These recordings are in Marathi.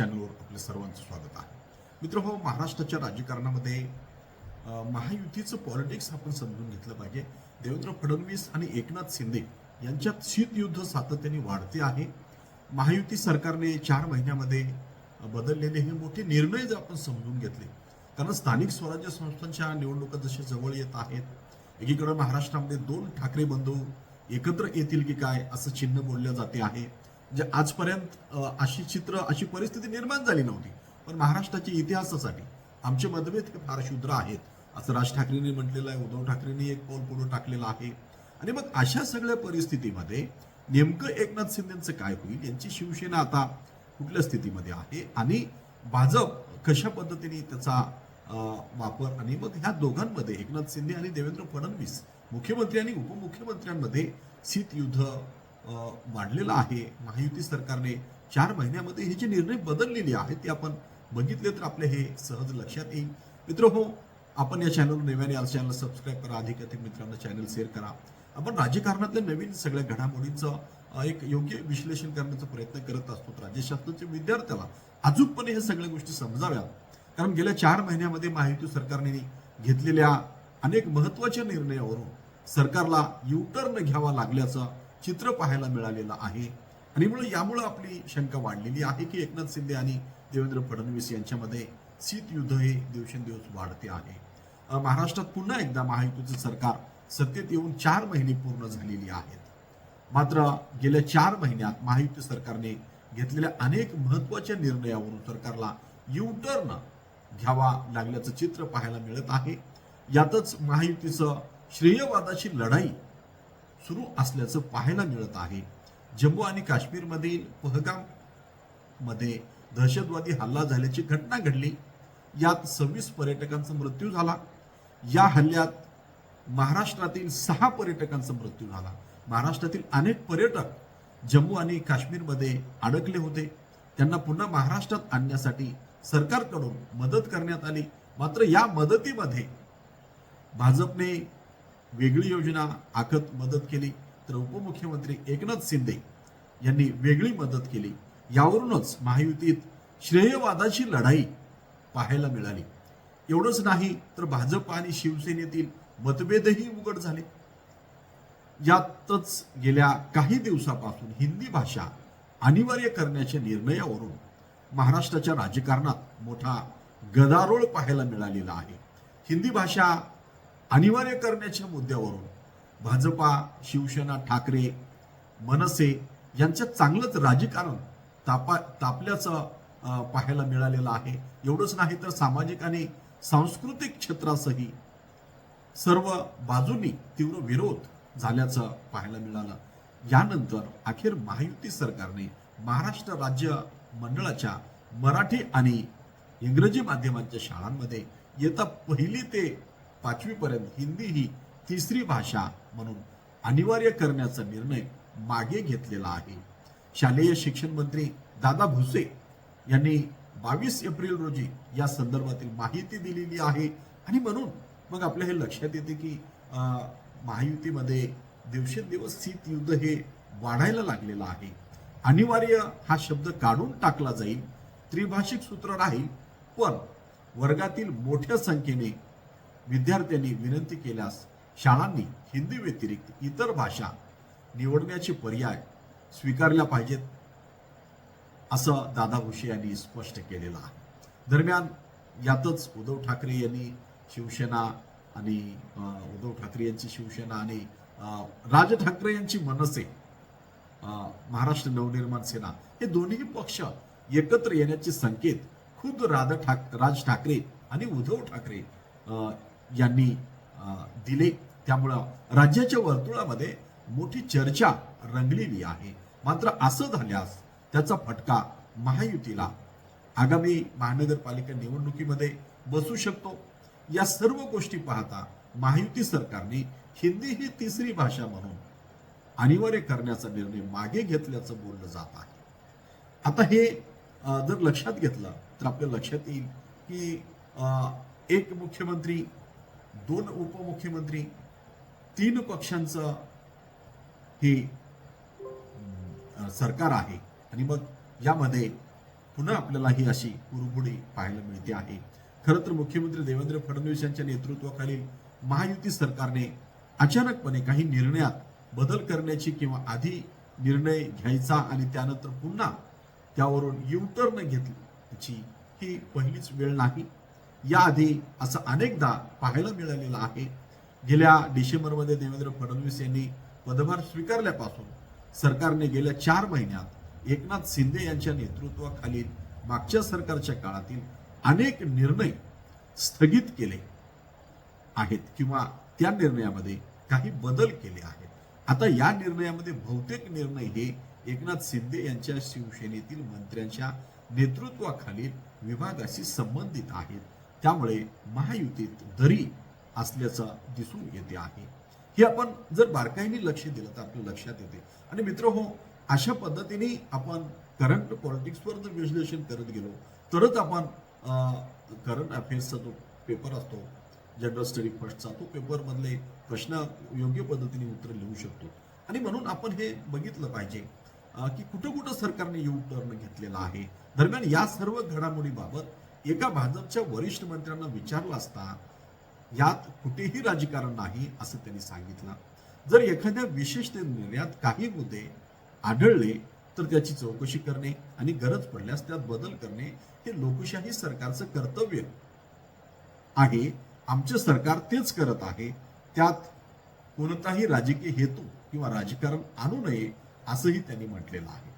चॅनलवर आपल्या सर्वांचं स्वागत आहे. मित्र हो महाराष्ट्राच्या राजकारणामध्ये महायुतीचं पॉलिटिक्स आपण समजून घेतलं पाहिजे. देवेंद्र फडणवीस आणि एकनाथ शिंदे यांच्यात शीतयुद्ध सातत्याने वाढते आहे. महायुती सरकारने चार महिन्यामध्ये बदललेले हे मोठे निर्णय जर आपण समजून घेतले कारण स्थानिक स्वराज्य संस्थांच्या निवडणुका जसे जवळ येत आहेत एकीकडे महाराष्ट्रामध्ये दोन ठाकरे बंधू एकत्र येतील की काय असं चिन्ह बोललं जाते आहे. जे आजपर्यंत अशी चित्र अशी परिस्थिती निर्माण झाली नव्हती. पण महाराष्ट्राच्या इतिहासासाठी आमचे मतभेद हे फार शुद्र आहेत. असं राज ठाकरेंनी म्हटलेलं आहे उद्धव ठाकरेंनी एक पाऊल पुढे टाकलेलं आहे. आणि मग अशा सगळ्या परिस्थितीमध्ये नेमकं एकनाथ शिंदेचं काय होईल यांची शिवसेना आता कुठल्या स्थितीमध्ये आहे? आणि भाजप कशा पद्धतीने त्याचा वापर आणि मग ह्या दोघांमध्ये एकनाथ शिंदे आणि देवेंद्र फडणवीस मुख्यमंत्री आणि उपमुख्यमंत्र्यांमध्ये शीतयुद्ध वाढलेलं आहे. महायुती सरकारने चार महिन्यामध्ये हे जे निर्णय बदललेले आहेत ते आपण बघितले तर आपले हे सहज लक्षात येईल. मित्र हो आपण या चॅनल नव्याने या चॅनल सबस्क्राईब करा अधिक अधिक मित्रांना चॅनल शेअर करा. आपण राजकारणातल्या नवीन सगळ्या घडामोडींचं एक योग्य विश्लेषण करण्याचा प्रयत्न करत असतो. राज्यशास्त्राच्या विद्यार्थ्याला अचूकपणे हे सगळ्या गोष्टी समजाव्या कारण गेल्या चार महिन्यामध्ये महायुती सरकारने घेतलेल्या अनेक महत्त्वाच्या निर्णयावरून सरकारला युटर्न घ्यावा लागल्याचं चित्र पाहायला मिळालेलं आहे. आणि म्हणून यामुळे आपली शंका वाढलेली आहे की एकनाथ शिंदे आणि देवेंद्र फडणवीस यांच्यामध्ये शीतयुद्ध हे दिवसेंदिवस वाढते आहे. महाराष्ट्रात पुन्हा एकदा महायुतीचं सरकार सत्तेत येऊन चार महिने पूर्ण झालेली आहेत. मात्र गेल्या चार महिन्यात महायुती सरकारने घेतलेल्या अनेक महत्त्वाच्या निर्णयावरून सरकारला युटर्न घ्यावा लागल्याचं चित्र पाहायला मिळत आहे. यातच महायुतीचं श्रेयवादाची लढाई सुरू असल्याचं पाहायला मिळत आहे. जम्मू आणि काश्मीरमधील पहगाममध्ये दहशतवादी हल्ला झाल्याची घटना घडली. यात सव्वीस पर्यटकांचा मृत्यू झाला. या हल्ल्यात महाराष्ट्रातील सहा पर्यटकांचा मृत्यू झाला. महाराष्ट्रातील अनेक पर्यटक जम्मू आणि काश्मीरमध्ये अडकले होते. त्यांना पुन्हा महाराष्ट्रात आणण्यासाठी सरकारकडून मदत करण्यात आली. मात्र या मदतीमध्ये भाजपने वेगळी योजना आखत मदत केली तर उपमुख्यमंत्री एकनाथ शिंदे यांनी वेगळी मदत केली. यावरूनच महायुतीत श्रेयवादाची लढाई पाहायला मिळाली. एवढंच नाही तर भाजप आणि शिवसेनेतील मतभेदही उघड झाले. यातच गेल्या काही दिवसापासून हिंदी भाषा अनिवार्य करण्याच्या निर्णयावरून महाराष्ट्राच्या राजकारणात मोठा गदारोळ पाहायला मिळालेला आहे. हिंदी भाषा अनिवार्य करण्याच्या मुद्द्यावरून भाजपा शिवसेना ठाकरे मनसे यांचं चांगलंच राजकारण तापा तापल्याचं पाहायला मिळालेलं आहे. एवढंच नाही तर सामाजिक आणि सांस्कृतिक क्षेत्रासही सर्व बाजूंनी तीव्र विरोध झाल्याचं पाहायला मिळालं. यानंतर अखेर महायुती सरकारने महाराष्ट्र राज्य मंडळाच्या मराठी आणि इंग्रजी माध्यमांच्या शाळांमध्ये येता पहिली ते पाचवीपर्यंत हिंदी ही तिसरी भाषा म्हणून अनिवार्य करण्याचा निर्णय मागे घेतलेला आहे. शालेय शिक्षण मंत्री दादा भुसे यांनी बावीस एप्रिल रोजी या संदर्भातील माहिती दिलेली आहे. आणि म्हणून मग आपल्या हे लक्षात येते की महायुतीमध्ये दिवसेंदिवस शीत युद्ध हे वाढायला लागलेलं आहे. अनिवार्य हा शब्द काढून टाकला जाईल. त्रिभाषिक सूत्र राहील पण वर्गातील मोठ्या संख्येने विद्यार्थ्यांनी विनंती केल्यास शाळांनी हिंदी व्यतिरिक्त इतर भाषा निवडण्याचे पर्याय स्वीकारल्या पाहिजेत असं दादा भुसे यांनी स्पष्ट केलेलं आहे. दरम्यान यातच उद्धव ठाकरे यांनी शिवसेना आणि उद्धव ठाकरे यांची शिवसेना आणि राज ठाकरे यांची मनसे महाराष्ट्र नवनिर्माण सेना हे दोन्ही पक्ष एकत्र येण्याचे संकेत खुद राधा ठाक राज ठाकरे आणि उद्धव ठाकरे यांनी दिले. त्यामुळं राज्याच्या वर्तुळामध्ये मोठी चर्चा रंगलेली आहे. मात्र असं झाल्यास त्याचा फटका महायुतीला आगामी महानगरपालिका निवडणुकीमध्ये बसू शकतो. या सर्व गोष्टी पाहता महायुती सरकारने हिंदी ही तिसरी भाषा म्हणून अनिवार्य करण्याचा निर्णय मागे घेतल्याचं बोललं जात आहे. आता हे जर लक्षात घेतलं तर आपल्या लक्षात येईल की एक मुख्यमंत्री दोन उपमुख्यमंत्री तीन पक्षांचं हे सरकार आहे. आणि मग यामध्ये पुन्हा आपल्याला ही अशी कुरुबुडी पाहायला मिळते आहे. खरं तर मुख्यमंत्री देवेंद्र फडणवीस यांच्या नेतृत्वाखालील महायुती सरकारने अचानकपणे काही निर्णयात बदल करण्याची किंवा आधी निर्णय घ्यायचा आणि त्यानंतर पुन्हा त्यावरून युटर्न घेतल्याची ही पहिलीच वेळ नाही. याआधी असं अनेकदा पाहायला मिळालेलं आहे. गेल्या डिसेंबरमध्ये देवेंद्र फडणवीस यांनी पदभार स्वीकारल्यापासून सरकारने गेल्या चार महिन्यात एकनाथ शिंदे यांच्या नेतृत्वाखालील मागच्या सरकारच्या काळातील अनेक निर्णय स्थगित केले आहेत किंवा त्या निर्णयामध्ये काही बदल केले आहेत. आता या निर्णयामध्ये बहुतेक निर्णय हे एकनाथ शिंदे यांच्या शिवसेनेतील मंत्र्यांच्या नेतृत्वाखालील विभागाशी संबंधित आहेत. त्यामुळे महायुतीत दरी असल्याचं दिसून येते आहे. हे आपण जर बारकाईने लक्ष दिलं तर आपल्या लक्षात येते. आणि मित्र हो अशा पद्धतीने आपण करंट पॉलिटिक्सवर जर विश्लेषण करत गेलो तरच आपण करंट अफेअर्सचा जो पेपर असतो जनरल स्टडी फर्स्टचा तो पेपरमधले प्रश्न योग्य पद्धतीने उत्तर लिहू शकतो. आणि म्हणून आपण हे बघितलं पाहिजे की कुठं कुठं सरकारने यू टर्न घेतलेला आहे. दरम्यान या सर्व घडामोडीबाबत एका भाजपच्या वरिष्ठ मंत्र्यांना विचारलं असता यात कुठेही राजकारण नाही असं त्यांनी सांगितलं. जर एखाद्या विशिष्ट निर्णयात काही मुद्दे आढळले तर त्याची चौकशी करणे आणि गरज पडल्यास त्यात बदल करणे हे लोकशाही सरकारचं कर्तव्य आहे. आमचे सरकार तेच करत आहे. त्यात कोणताही राजकीय हेतू किंवा राजकारण आणू नये असंही त्यांनी म्हटलेलं आहे.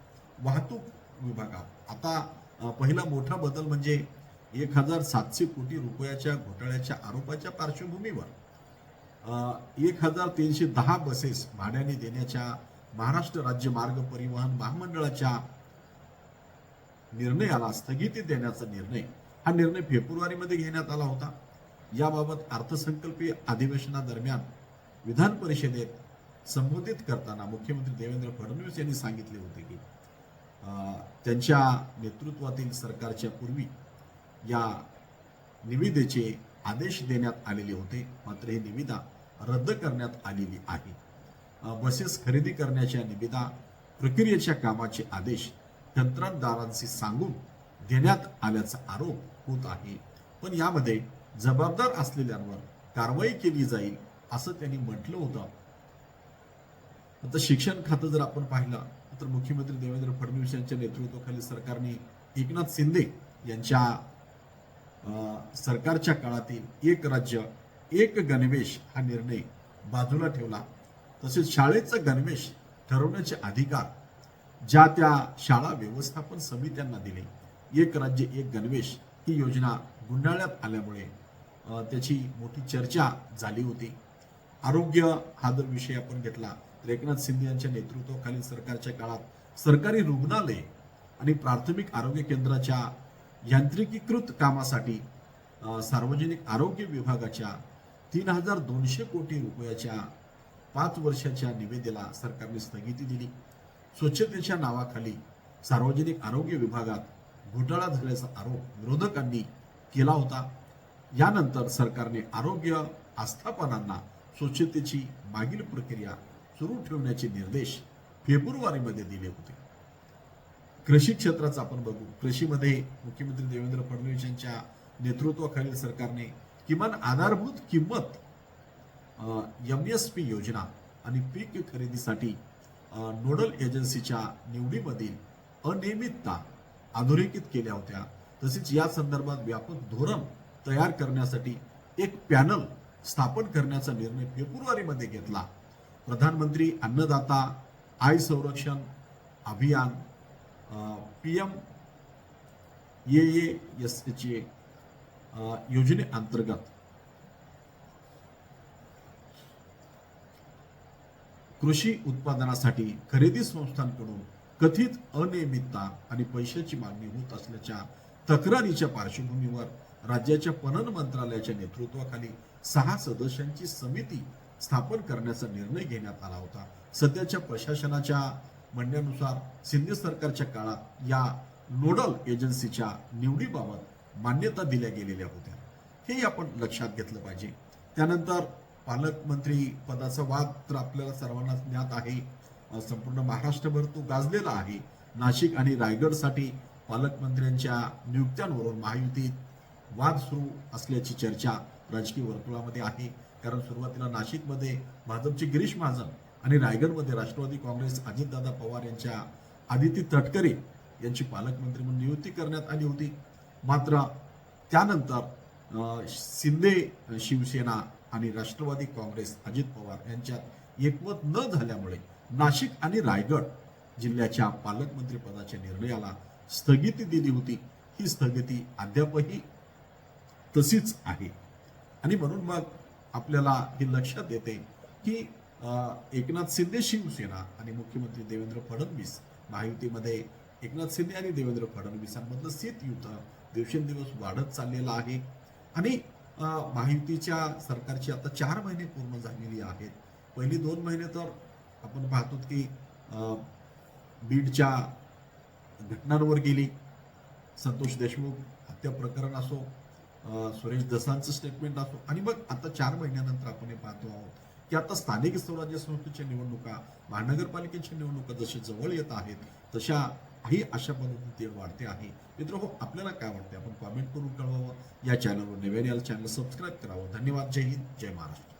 वाहतूक विभागात. आता पहिला मोठा बदल म्हणजे एक हजार सातशे कोटी रुपयाच्या घोटाळ्याच्या आरोपाच्या पार्श्वभूमीवर एक हजार तीनशे दहा बसेस भाड्याने देण्याच्या महाराष्ट्र राज्य मार्ग परिवहन महामंडळाच्या निर्णयाला स्थगिती देण्याचा निर्णय हा निर्णय फेब्रुवारीमध्ये घेण्यात आला होता. याबाबत अर्थसंकल्पीय अधिवेशनादरम्यान विधान परिषदेत संबोधित करताना मुख्यमंत्री देवेंद्र फडणवीस यांनी सांगितले होते की त्यांच्या नेतृत्वातील सरकारच्या पूर्वी या निविदेचे आदेश देण्यात आलेले होते. मात्र ही निविदा रद्द करण्यात आलेली आहे. बसेस खरेदी करण्याच्या निविदा प्रक्रियेच्या कामाचे आदेश कंत्राटदारांशी सांगून देण्यात आल्याचा आरोप होत आहे. पण यामध्ये जबाबदार असलेल्यांवर कारवाई केली जाईल असं त्यांनी म्हटलं होतं. आता शिक्षण खातं जर आपण पाहिलं तर मुख्यमंत्री देवेंद्र फडणवीस यांच्या नेतृत्वाखाली सरकारने एकनाथ शिंदे यांच्या सरकारच्या काळातील एक राज्य एक गणवेश हा निर्णय बाजूला ठेवला. तसेच शाळेचा गणवेश ठरवण्याचे अधिकार ज्या त्या शाळा व्यवस्थापन समित्यांना दिले. एक राज्य एक गणवेश ही योजना गुंडाळण्यात आल्यामुळे त्याची मोठी चर्चा झाली होती. आरोग्य हा जर विषय आपण घेतला तर एकनाथ शिंदे यांच्या नेतृत्वाखालील सरकारच्या काळात सरकारी रुग्णालय आणि प्राथमिक आरोग्य केंद्राच्या यांत्रिकीकृत कामासाठी सार्वजनिक आरोग्य विभागाच्या तीन हजार दोनशे कोटी रुपयाच्या पाच वर्षाच्या निवेदेला सरकारने स्थगिती दिली. स्वच्छतेच्या नावाखाली सार्वजनिक आरोग्य विभागात घोटाळा झाल्याचा आरोप विरोधकांनी केला होता. यानंतर सरकारने आरोग्य आस्थापनांना स्वच्छतेची मागील प्रक्रिया सुरू ठेवण्याचे निर्देश फेब्रुवारीमध्ये दिले होते. कृषी क्षेत्राचं आपण बघू. कृषीमध्ये मुख्यमंत्री देवेंद्र फडणवीस यांच्या नेतृत्वाखालील सरकारने किमान आधारभूत किंमत एम एस पी योजना आणि पीक खरेदीसाठी नोडल एजन्सीच्या निवडीमधील अनियमितता अधोरेखित केल्या होत्या. तसेच या संदर्भात व्यापक धोरण तयार करण्यासाठी एक पॅनल स्थापन करण्याचा निर्णय फेब्रुवारीमध्ये घेतला. प्रधानमंत्री अन्नदाता आय संरक्षण अभियान पी एम ए एस योजने योजनेअंतर्गत कृषी उत्पादनासाठी खरेदी संस्थांकडून कथित अनियमितता आणि पैशाची मागणी होत असल्याच्या तक्रारीच्या पार्श्वभूमीवर राज्याच्या पणन मंत्रालयाच्या नेतृत्वाखाली सहा सदस्यांची समिती स्थापन करण्याचा निर्णय घेण्यात आला होता. सध्याच्या प्रशासनाच्या म्हणण्यानुसार सिंधी सरकारच्या काळात या नोडल एजन्सीच्या निवडीबाबत मान्यता दिल्या गेलेल्या होत्या. हे आपण लक्षात घेतलं पाहिजे. त्यानंतर पालकमंत्री पदाचा वाद तर आपल्याला सर्वांना ज्ञात आहे. संपूर्ण महाराष्ट्रभर तो गाजलेला आहे. नाशिक आणि रायगडसाठी पालकमंत्र्यांच्या नियुक्त्यांवरून महायुतीत वाद सुरू असल्याची चर्चा राजकीय वर्तुळामध्ये आहे. कारण सुरुवातीला नाशिकमध्ये भाजपचे गिरीश महाजन आणि रायगडमध्ये राष्ट्रवादी काँग्रेस अजितदादा पवार यांच्या आदिती तटकरे यांची पालकमंत्री म्हणून नियुक्ती करण्यात आली होती. मात्र त्यानंतर शिंदे शिवसेना आणि राष्ट्रवादी काँग्रेस अजित पवार यांच्यात एकमत न झाल्यामुळे नाशिक आणि रायगड जिल्ह्याच्या पालकमंत्री पदाच्या निर्णयाला स्थगिती दिली होती. ही स्थगिती अद्यापही तशीच आहे. आणि म्हणून मग आपल्याला हे लक्षात येते की एकनाथ शिंदे शिवसेना आणि मुख्यमंत्री देवेंद्र फडणवीस महायुतीमध्ये एकनाथ शिंदे आणि देवेंद्र फडणवीसांमधलं सीत युद्ध दिवसेंदिवस वाढत चाललेलं आहे. आणि महायुतीच्या सरकारची आता चार महिने पूर्ण झालेली आहेत. पहिली दोन महिने तर आपण पाहतो की बीडच्या घटनांवर गेली. संतोष देशमुख हत्या प्रकरण असो सुरेश दसांचं स्टेटमेंट असो. आणि मग आता चार महिन्यानंतर आपण हे पाहतो आहोत. की आता स्थानिक स्वराज्य संस्थेच्या निवडणुका महानगरपालिकेच्या निवडणुका जशी जवळ येत आहेत तशा ही अशा पद्धतीने वाढते आहे. मित्र हो आपल्याला काय वाटते आपण कॉमेंट करून कळवावं. या चॅनलवर नव्याने चॅनल सबस्क्राईब करावं. धन्यवाद. जय हिंद. जय महाराष्ट्र.